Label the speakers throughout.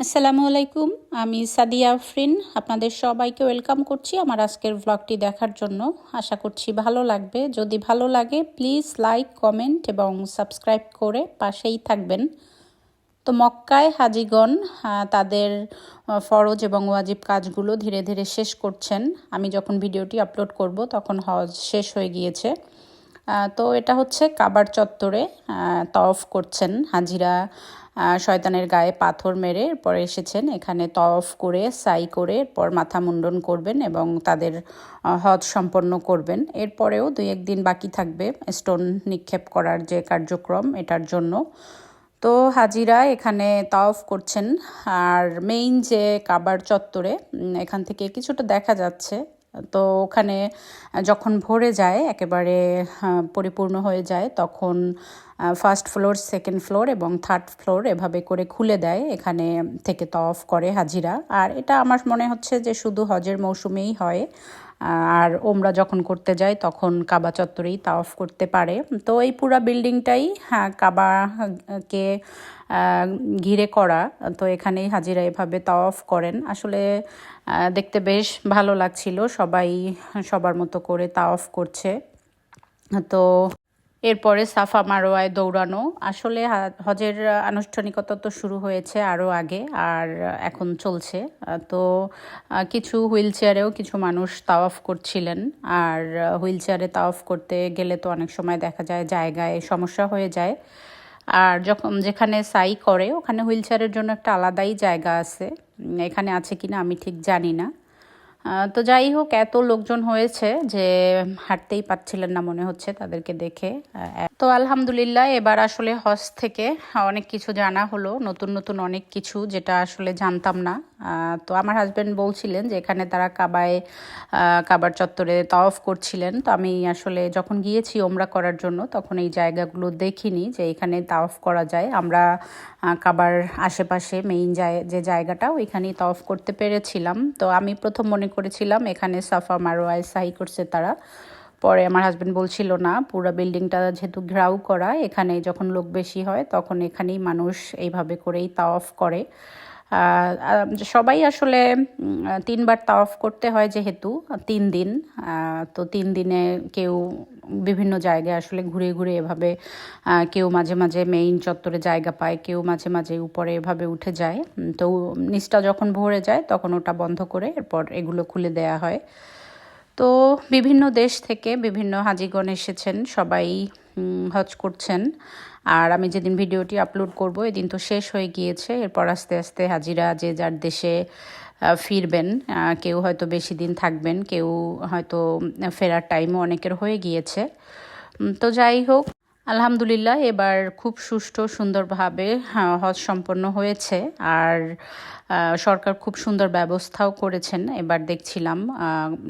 Speaker 1: আসসালামু আলাইকুম, আমি সাদিয়া আফরিন। আপনাদের সবাইকে ওয়েলকাম করছি আমার আজকের ভ্লগটি দেখার জন্য। আশা করছি ভালো লাগবে। যদি ভালো লাগে প্লিজ লাইক কমেন্ট এবং সাবস্ক্রাইব করে পাশেই থাকবেন। তো মক্কায় হাজিগণ তাদের ফরজ এবং ওয়াজিব কাজগুলো ধীরে ধীরে শেষ করছেন। আমি যখন ভিডিওটি আপলোড করব, তখন হজ শেষ হয়ে গিয়েছে। তো এটা হচ্ছে কাবার চত্বরে তফ করছেন হাজিরা শয়তানের গায়ে পাথর মেরে পরে এসেছেন এখানে তফ করে, সাই করে, এরপর মাথা মুন্ডন করবেন এবং তাদের হজ সম্পন্ন করবেন। এরপরেও দুই একদিন বাকি থাকবে স্টোন নিক্ষেপ করার যে কার্যক্রম এটার জন্য। তো হাজিরা এখানে তফ করছেন। আর মেইন যে কাবার চত্বরে এখান থেকে কিছুটা দেখা যাচ্ছে। তো ওখানে যখন ভরে যায়, একেবারে পরিপূর্ণ হয়ে যায়, তখন ফার্স্ট ফ্লোর সেকেন্ড ফ্লোর এবং থার্ড ফ্লোর এভাবে করে খুলে দেয়, এখানে থেকে তফ করে হাজিরা। আর এটা আমার মনে হচ্ছে যে শুধু হজের মৌসুমেই হয় আর ওমরা যখন করতে যায়, তখন কাবা চত্বরেই তা অফ করতে পারে। তো এই পুরা বিল্ডিংটাই হ্যাঁ কাবাকে ঘিরে করা। তো এখানেই হাজিরা এভাবে তা অফ করেন। আসলে দেখতে বেশ ভালো লাগছিল। সবাই সবার মতো করে তা অফ করছে। তো এরপরে সাফা মারোয়ায় দৌড়ানো। আসলে হজের আনুষ্ঠানিকতা তো শুরু হয়েছে আরও আগে, আর এখন চলছে। তো কিছু হুইল চেয়ারেও কিছু মানুষ তাওয়াফ করছিলেন। আর হুইল চেয়ারে তাওয়াফ করতে গেলে তো অনেক সময় দেখা যায় জায়গায় সমস্যা হয়ে যায়। আর যখন যেখানে সাই করে, ওখানে হুইল চেয়ারের জন্য একটা আলাদাই জায়গা আছে। এখানে আছে কিনা আমি ঠিক জানি না। তো যাই হোক এত লোকজন হয়েছে যে হাঁটতেই পাচ্ছিলেন না মনে হচ্ছে তাদেরকে দেখে। তো আলহামদুলিল্লাহ, এবার আসলে হজ থেকে অনেক কিছু জানা হলো, নতুন নতুন অনেক কিছু যেটা আসলে জানতাম না। তো আমার হাজব্যান্ড বলছিলেন যে এখানে তারা কাবায় কাবার চত্বরে তফ করছিলেন। তো আমি আসলে যখন গিয়েছি ওমরা করার জন্য, তখন এই জায়গাগুলো দেখিনি যে এখানে তাওফ করা যায়। আমরা কাবার আশেপাশে মেইন যে জায়গাটা, ওইখানেই তফ করতে পেরেছিলাম। তো আমি প্রথম মনে করেছিলাম এখানে সাফা মারোয়ায় সাই করছে তারা। পরে আমার হাজব্যান্ড বলছিল, না, পুরো বিল্ডিংটা যেহেতু ঘেরাও করা, এখানে যখন লোক বেশি হয়, তখন এখানেই মানুষ এইভাবে করেই তাওয়াফ করে। সবাই আসলে তিনবার তাওয়াফ করতে হয় যেহেতু, তিন দিন। তো তিন দিনে কেউ বিভিন্ন জায়গায় আসলে ঘুরে ঘুরে এভাবে কেউ মাঝে মাঝে মেইন চত্বরে জায়গা পায়, কেউ মাঝে মাঝে উপরে এভাবে উঠে যায়। তো নিচটা যখন ভরে যায়, তখন ওটা বন্ধ করে এরপর এগুলো খুলে দেয়া হয়। তো বিভিন্ন দেশ থেকে বিভিন্ন হাজিগণ এসেছেন, সবাই হজ করছেন। আর আমি যেদিন ভিডিওটি আপলোড করব, এদিন তো শেষ হয়ে গিয়েছে। এরপর আস্তে আস্তে হাজিরা যে যার দেশে ফিরবেন কেউ হয়তো বেশি দিন থাকবেন, কেউ হয়তো ফেরার টাইমও অনেকের হয়ে গিয়েছে। তো যাই হোক, আলহামদুলিল্লাহ, এবার খুব সুষ্ঠু, সুন্দরভাবে হজ সম্পন্ন হয়েছে। আর সরকার খুব সুন্দর ব্যবস্থাও করেছেন। এবার দেখছিলাম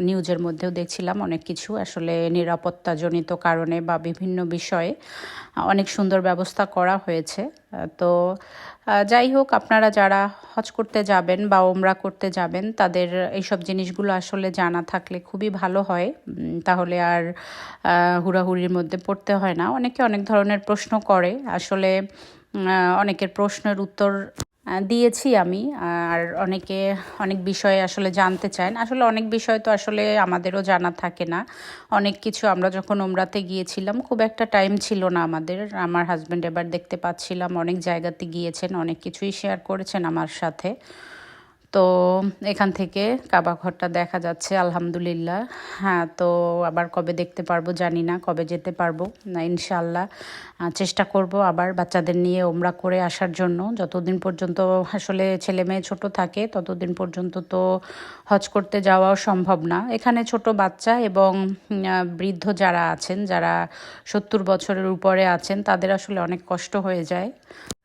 Speaker 1: নিউজের মধ্যেও দেখছিলাম অনেক কিছু। আসলে নিরাপত্তাজনিত কারণে বা বিভিন্ন বিষয়ে অনেক সুন্দর ব্যবস্থা করা হয়েছে। তো যাই হোক, আপনারা যারা হজ করতে যাবেন বা ওমরা করতে যাবেন, তাদের এইসব জিনিসগুলো আসলে জানা থাকলে খুবই ভালো হয়। তাহলে আর হুড়াহুড়ির মধ্যে পড়তে হয় না। অনেকে অনেক ধরনের প্রশ্ন করে। আসলে অনেকের প্রশ্নের উত্তর দিয়েছি আমি, আর অনেকে অনেক বিষয়ে আসলে জানতে চান আসলে অনেক বিষয় তো আসলে আমাদেরও জানা থাকে না। অনেক কিছু আমরা যখন ওমরাতে গিয়েছিলাম, খুব একটা টাইম ছিল না আমাদের। আমার হাজব্যান্ড এবার দেখতে পাচ্ছিলাম, অনেক জায়গাতে গিয়েছেন, অনেক কিছুই শেয়ার করেছেন আমার সাথে। তো এখান থেকে কাবা ঘরটা দেখা যাচ্ছে, আলহামদুলিল্লাহ। হ্যাঁ তো আবার কবে দেখতে পারব জানি না, কবে যেতে পারব না ইনশাল্লাহ চেষ্টা করব আবার বাচ্চাদের নিয়ে ওমরা করে আসার জন্য। যতদিন পর্যন্ত আসলে ছেলে মেয়ে ছোট থাকে, ততদিন পর্যন্ত তো হজ করতে যাওয়াও সম্ভব না। এখানে ছোট বাচ্চা এবং বৃদ্ধ যারা আছেন, যারা সত্তর বছরের উপরে আছেন, তাদের আসলে অনেক কষ্ট হয়ে যায়।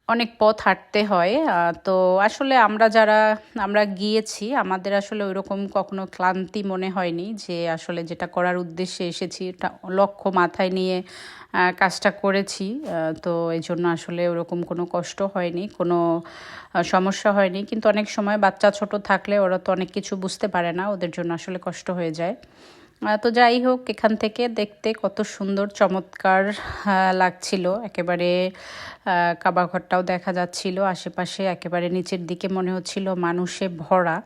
Speaker 1: অনেক পথ হাঁটতে হয় তো আসলে আমরা যারা, আমরা গিয়েছি, আমাদের আসলে ওই রকম কখনো ক্লান্তি মনে হয়নি যে আসলে যেটা করার উদ্দেশ্যে এসেছি লক্ষ্য মাথায় নিয়ে কাজটা করেছি তো এই জন্য আসলে ওরকম কোনো কষ্ট হয়নি, কোনো সমস্যা হয়নি। কিন্তু অনেক সময় বাচ্চা ছোট থাকলে ওরা তো অনেক কিছু বুঝতে পারে না, ওদের জন্য আসলে কষ্ট হয়ে যায়। তো যাই হোক, এখান থেকে দেখতে কত সুন্দর, চমৎকার লাগছিল। একেবারে কাবা ঘরটাও দেখা যাচ্ছিল। আশেপাশে একেবারে নিচের দিকে মনে হচ্ছিল মানুষে ভরা।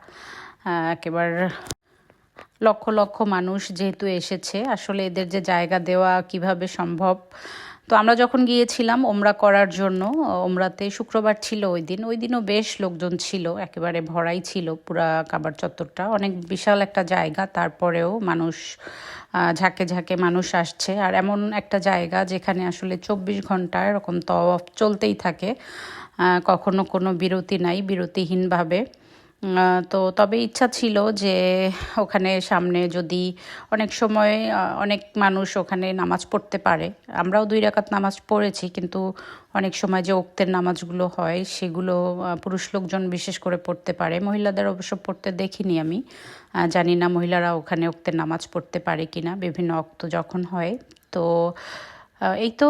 Speaker 1: একেবারে লক্ষ লক্ষ মানুষ যেহেতু এসেছে, আসলে এদের যে জায়গা দেওয়া কীভাবে সম্ভব তো আমরা যখন গিয়েছিলাম ওমরা করার জন্য, ওমরাতে শুক্রবার ছিল ওই দিন। ওই দিনও বেশ লোকজন ছিল, একেবারে ভরাই ছিল পুরা কাবার চত্বরটা। অনেক বিশাল একটা জায়গা, তারপরেও মানুষ ঝাঁকে ঝাঁকে মানুষ আসছে। আর এমন একটা জায়গা যেখানে আসলে চব্বিশ ঘণ্টা এরকম তওয়াফ চলতেই থাকে। কখনো কোনো বিরতি নাই, বিরতিহীনভাবে। তো তবে ইচ্ছা ছিল যে ওখানে সামনে যদি অনেক সময় অনেক মানুষ ওখানে নামাজ পড়তে পারে। আমরাও দুই রাকাত নামাজ পড়েছি, কিন্তু অনেক সময় যে ওক্তের নামাজগুলো হয়, সেগুলো পুরুষ লোকজন বিশেষ করে পড়তে পারে। মহিলাদের অবশ্য পড়তে দেখিনি আমি। জানি না মহিলারা ওখানে ওক্তের নামাজ পড়তে পারে কিনা, বিভিন্ন অক্ত যখন হয়। তো এই তো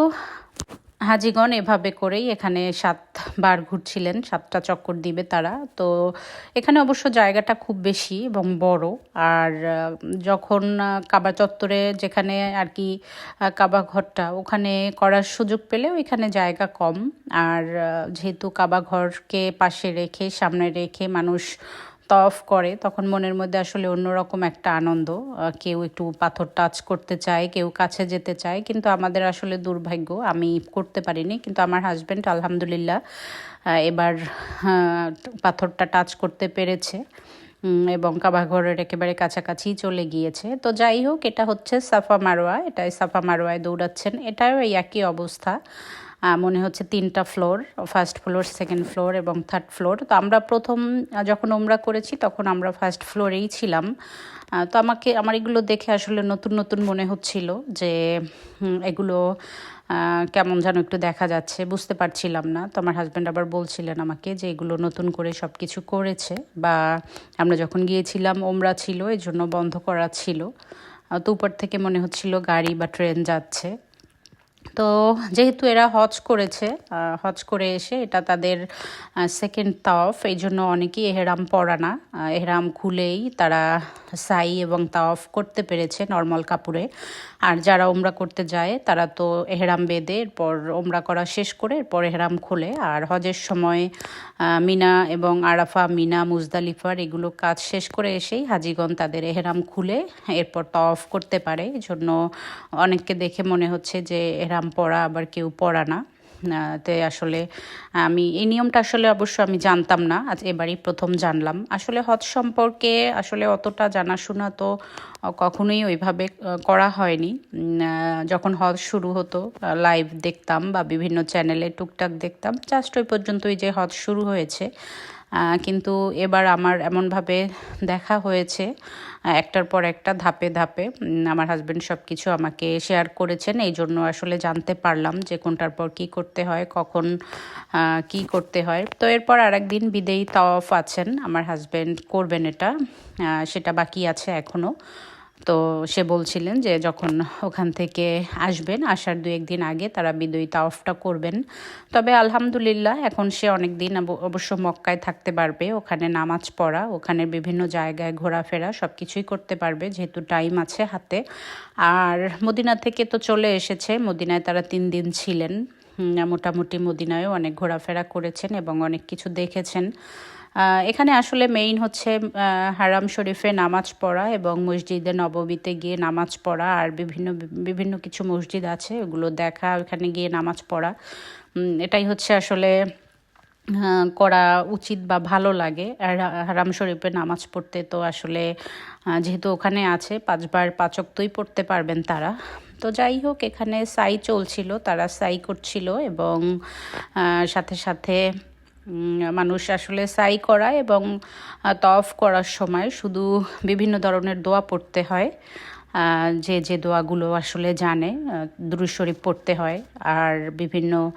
Speaker 1: হাজিগণ এভাবে করেই এখানে সাতবার ঘুরছিলেন, সাতটা চক্কর দিবে তারা। তো এখানে অবশ্য জায়গাটা খুব বেশি এবং বড়। আর যখন কাবা চত্বরে যেখানে আর কি কাবা ঘরটা, ওখানে করার সুযোগ পেলেও এখানে জায়গা কম। আর যেহেতু কাবা ঘরকে পাশে রেখে, সামনে রেখে মানুষ তফ করে, তখন মনের মধ্যে আসলে অন্যরকম একটা আনন্দ। কেউ একটু পাথর টাচ করতে চায়, কেউ কাছে যেতে চায়, কিন্তু আমাদের আসলে দুর্ভাগ্য। আমি করতে পারিনি, কিন্তু আমার হাজব্যান্ড আলহামদুলিল্লাহ এবার পাথরটা টাচ করতে পেরেছে। এবং কাবাঘরের একেবারে কাছাকাছি চলে গিয়েছে। তো যাই হোক, এটা হচ্ছে সাফা মারোয়া এটাই সাফা মারোয়ায় দৌড়াচ্ছেন। এটাও একই অবস্থা। মনে হচ্ছে তিনটা floor first floor second floor এবং থার্ড ফ্লোর তো আমরা প্রথম যখন ওমরা করেছি, তখন আমরা ফার্স্ট ফ্লোরেই ছিলাম। তো আমাকে, আমার এগুলো দেখে আসলে নতুন নতুন মনে হচ্ছিল যে এগুলো কেমন যেন একটু দেখা যাচ্ছে, বুঝতে পারছিলাম না। তো আমার হাজব্যান্ড আবার বলছিলেন আমাকে যে, এগুলো নতুন করে সব কিছু করেছে বা আমরা যখন গিয়েছিলাম, ওমরা ছিল এই জন্য বন্ধ করা ছিল। তো উপর থেকে মনে হচ্ছিল গাড়ি বা ট্রেন যাচ্ছে। তো যেহেতু এরা হজ করেছে হজ করে এসে এটা তাদের সেকেন্ড তাওয়াফ, এই জন্য অনেকেই এহেরাম পরা না। এহেরাম খুলেই তারা সাই এবং তাওয়াফ করতে পেরেছে নর্মাল কাপড়ে। আর যারা ওমরা করতে যায়, তারা তো এহেরাম বেঁধে, এরপর ওমরা করা শেষ করে, এরপর এহেরাম খুলে। আর হজের সময় মিনা এবং আরাফা, মিনা, মুজদালিফার এগুলো কাজ শেষ করে এসেই হাজিগণ তাদের এহেরাম খুলে, এরপর তাওয়াফ করতে পারে। এই জন্য অনেককে দেখে মনে হচ্ছে যে এহেরাম পরা আবার কেউ পড়া না। তে আসলে আমি, এই নিয়মটা আসলে অবশ্য আমি জানতাম না। আজ এবারই প্রথম জানলাম। আসলে হজ সম্পর্কে আসলে অতটা জানাশোনা তো কখনোই ওইভাবে করা হয়নি। যখন হজ শুরু হতো লাইভ দেখতাম বা বিভিন্ন চ্যানেলে টুকটাক দেখতাম জাস্ট ওই পর্যন্তই যে হজ শুরু হয়েছে। কিন্তু এবার আমার এমনভাবে দেখা হয়েছে একটার পর একটা ধাপে ধাপে আমার হাজব্যান্ড সব কিছু আমাকে শেয়ার করেছেন, এই জন্য আসলে জানতে পারলাম যে কোনটার পর কি করতে হয়, কখন কি করতে হয়। তো এরপর আর একদিন বিদেয়ী তফ আছেন, আমার হাজব্যান্ড করবেন এটা সেটা বাকি আছে এখনও তো সে বলছিলেন যে যখন ওখান থেকে আসবেন, আসার দু একদিন আগে তারা বিদয়ী তাওফটা করবেন। তবে আলহামদুলিল্লাহ এখন সে অনেক দিন অব- অবশ্য মক্কায় থাকতে পারবে, ওখানে নামাজ পড়া, ওখানে বিভিন্ন জায়গায় ঘোরাফেরা সব কিছুই করতে পারবে, যেহেতু টাইম আছে হাতে। আর মদিনা থেকে তো চলে এসেছে, মদিনায় তারা তিন দিন ছিলেন। মোটামুটি মদিনায়ও অনেক ঘোরাফেরা করেছেন এবং অনেক কিছু দেখেছেন। এখানে আসলে মেইন হচ্ছে হারাম শরীফে নামাজ পড়া এবং মসজিদে নববীতে গিয়ে নামাজ পড়া আর বিভিন্ন বিভিন্ন কিছু মসজিদ আছে, ওগুলো দেখা, ওখানে গিয়ে নামাজ পড়া। এটাই হচ্ছে আসলে করা উচিত বা ভালো লাগে। আর হারাম শরীফে নামাজ পড়তে তো আসলে যেহেতু ওখানে আছে, পাঁচবার পাচকতই পড়তে পারবেন তারা। তো যাই হোক, এখানে সাই চলছিল, তারা সাই করছিল এবং সাথে সাথে মানুষ আসলে সাই করা এবং তওয়াফ করার সময় শুধু বিভিন্ন ধরনের দোয়া পড়তে হয়। যে যে দোয়াগুলো আসলে জানে দুরুদ শরীফ পড়তে হয় আর বিভিন্ন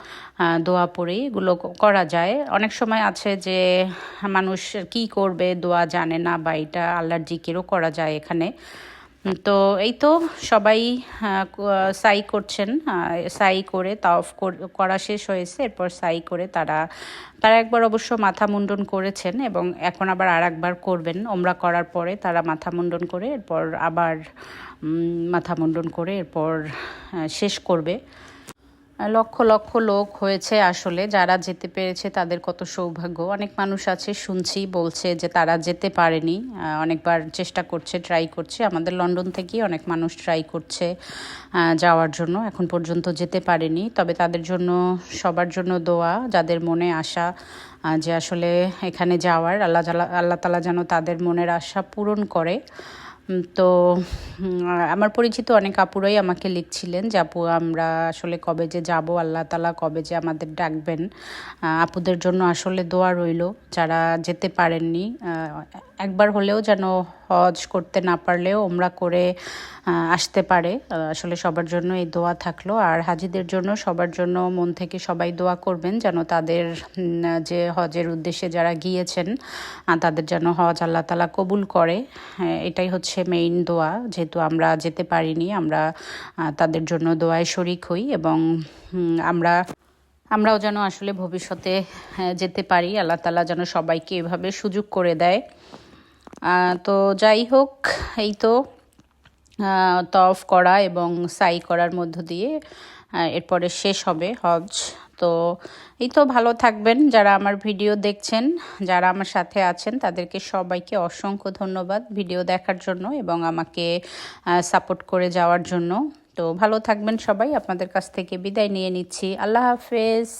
Speaker 1: দোয়া পড়েই এগুলো করা যায়। অনেক সময় আছে যে উম, তো এই তো সবাই সাই করছেন সাই করে তাওফ অফ করা শেষ হয়েছে, এরপর সাই করে তারা তারা একবার অবশ্য মাথা মুন্ডন করেছেন এবং এখন আবার আর একবার করবেন। ওমরা করার পরে তারা মাথা মুন্ডন করে এরপর আবার মাথা মুন্ডন করে এরপর শেষ করবে। লক্ষ লক্ষ লোক হয়েছে আসলে, যারা যেতে পেরেছে তাদের কত সৌভাগ্য। অনেক মানুষ আছে, শুনছি, বলছে যে তারা যেতে পারেনি। অনেকবার চেষ্টা করছে ট্রাই করছে। আমাদের লন্ডন থেকেই অনেক মানুষ ট্রাই করছে যাওয়ার জন্য। এখন পর্যন্ত যেতে পারেনি। তবে তাদের জন্য, সবার জন্য দোয়া, যাদের মনে আশা যে আসলে এখানে যাওয়ার, আল্লাহ আল্লাহ তালা যেন তাদের মনের আশা পূরণ করে। তো আমার পরিচিত অনেক আপুরাই আমাকে লিখছিলেন যে, আপু, আমরা আসলে কবে যে যাব? আল্লাহ তালা কবে যে আমাদের ডাকবেন? আপুদের জন্য আসলে দোয়া রইল। যারা যেতে পারেননি একবার হলেও যেন হজ করতে না পারলেও ওমরা করে আসতে পারে। আসলে সবার জন্য এই দোয়া থাকল। আর হাজিদের জন্য সবার জন্য মন থেকে সবাই দোয়া করবেন যেন তাদের যে হজের উদ্দেশ্যে যারা গিয়েছেন তাদের যেন হজ আল্লাহ তালা কবুল করে। হ্যাঁ, এটাই হচ্ছে মেইন দোয়া। যেহেতু আমরা যেতে পারিনি আমরা তাদের জন্য দোয়ায় শরিক হই এবং আমরা আমরাও যেন আসলে ভবিষ্যতে হ্যাঁ, যেতে পারি। আল্লাহ তালা যেন সবাইকে এভাবে সুযোগ করে দেয়। তো যাই হোক, এই তো তফ করা এবং সাই করার মধ্য দিয়ে এরপরে শেষ হবে হজ। তো এই তো ভালো থাকবেন যারা আমার ভিডিও দেখছেন, যারা আমার সাথে আছেন, তাদেরকে সবাইকে অসংখ্য ধন্যবাদ ভিডিও দেখার জন্য এবং আমাকে সাপোর্ট করে যাওয়ার জন্য। তো ভালো থাকবেন সবাই, আপনাদের কাছ থেকে বিদায় নিয়ে নিচ্ছি। আল্লাহ হাফেজ।